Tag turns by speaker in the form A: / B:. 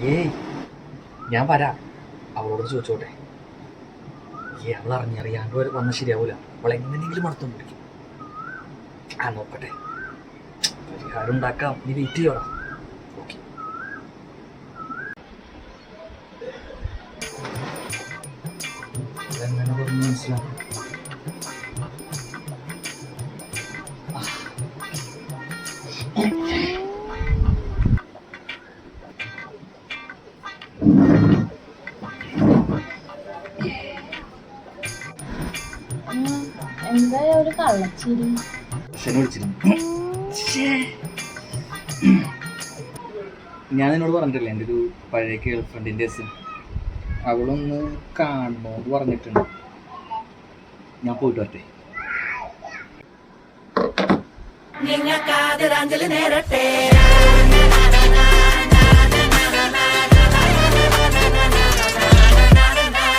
A: ഏയ് ഞാൻ വരാം. അവളോട് ചോദിച്ചോട്ടെ. ഏ അവൾ അറിഞ്ഞറിയാണ്ട് വരെ വന്നാൽ ശരിയാവൂല. അവൾ എങ്ങനെയെങ്കിലും അടുത്തും പിടിക്കും. ആ നോക്കട്ടെ. പരിഹാരം ഉണ്ടാക്കാം. നീ വെയിറ്റ് ചെയ്യോടാ. ഓക്കെ മനസ്സിലാവും
B: എന്താ ഒരു കള്ളച്ചിരി
A: ഞാൻ എന്നോട് പറഞ്ഞിട്ടില്ല എന്റെ ഒരു പഴയ ഗേൾ ഫ്രണ്ടിന്റെ അവളൊന്ന് കാണണമെന്ന് പറഞ്ഞിട്ടുണ്ട്. ഞാൻ പോയിട്ട് വരട്ടെ.
C: നിങ്ങൾക്കാതിരാഞ്ജലി നേരട്ടെ.